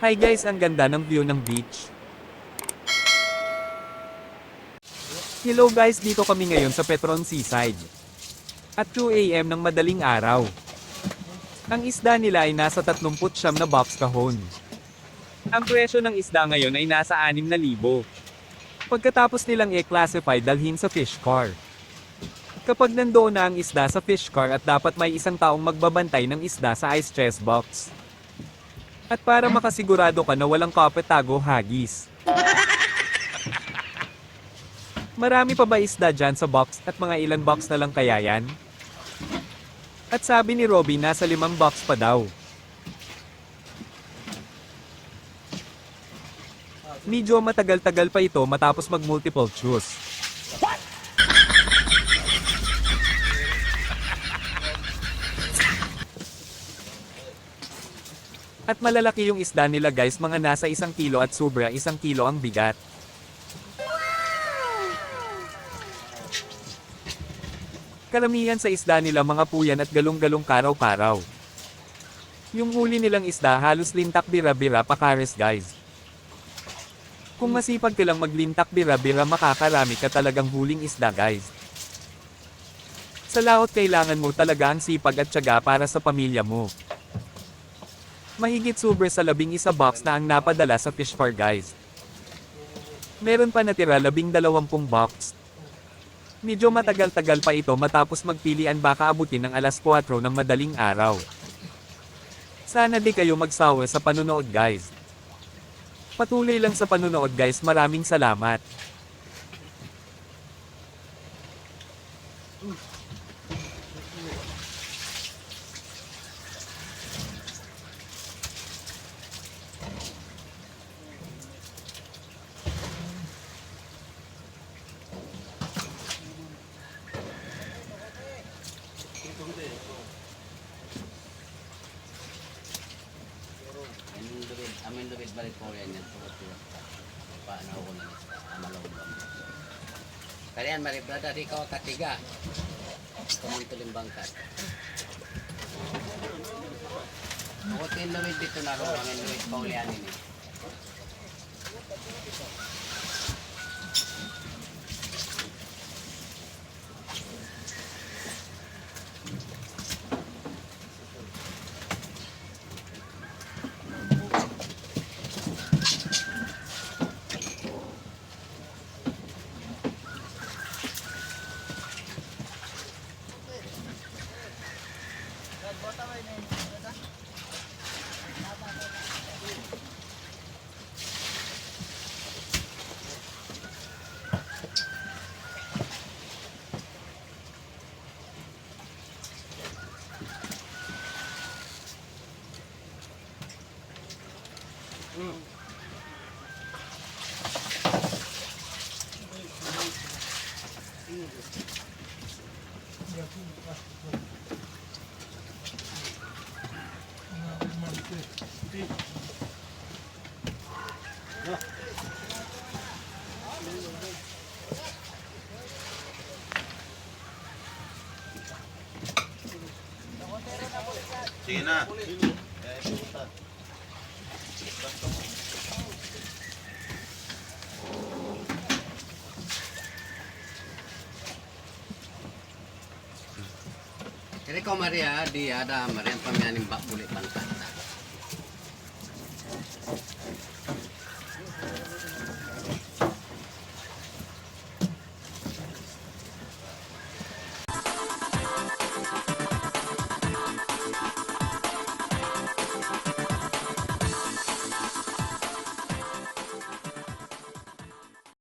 Hi guys, ang ganda ng view ng beach. Hello guys, dito kami ngayon sa Petron Seaside. At 2am ng madaling araw. Ang isda nila ay nasa 39 na box kahon. Ang presyo ng isda ngayon ay nasa 6,000. Pagkatapos nilang i-classify dalhin sa fish car. Kapag nandoon na ang isda sa fish car at dapat may isang taong magbabantay ng isda sa ice chest box. At para makasigurado ka na walang kapetago hagis. Marami pa ba isda dyan sa box at mga ilan box na lang kaya yan? At sabi ni Robby nasa limang box pa daw. Medyo matagal-tagal pa ito matapos mag-multiple choose. At malalaki yung isda nila guys mga nasa isang kilo at sobra isang kilo ang bigat. Karamihan sa isda nila mga puyan at galong-galong karaw-karaw. Yung huli nilang isda halos lintak bira-bira pa kares guys. Kung masipag ka lang maglintak bira-bira makakarami ka talagang huling isda guys. Sa laot kailangan mo talaga ang sipag at tiyaga para sa pamilya mo. Mahigit super sa labing isa box na ang napadala sa fish far guys. Meron pa natira labing dalawampung box. Medyo matagal-tagal pa ito matapos magpilian baka abutin ng alas 4 ng madaling araw. Sana di kayo magsawa sa panunood guys. Patuloy lang sa panunood guys maraming salamat. Amin luwid, amin luwid balik po yan yan. Paano ako na amalaw ba? Kalian mari brother ikaw katiga. Kumuntuling bangkat. Ako tin luwid dito na ro, amin luwid pa ulian ini. Sige na. Kaya ko Maria, di ada Maria pamianing bak bulit bangkat.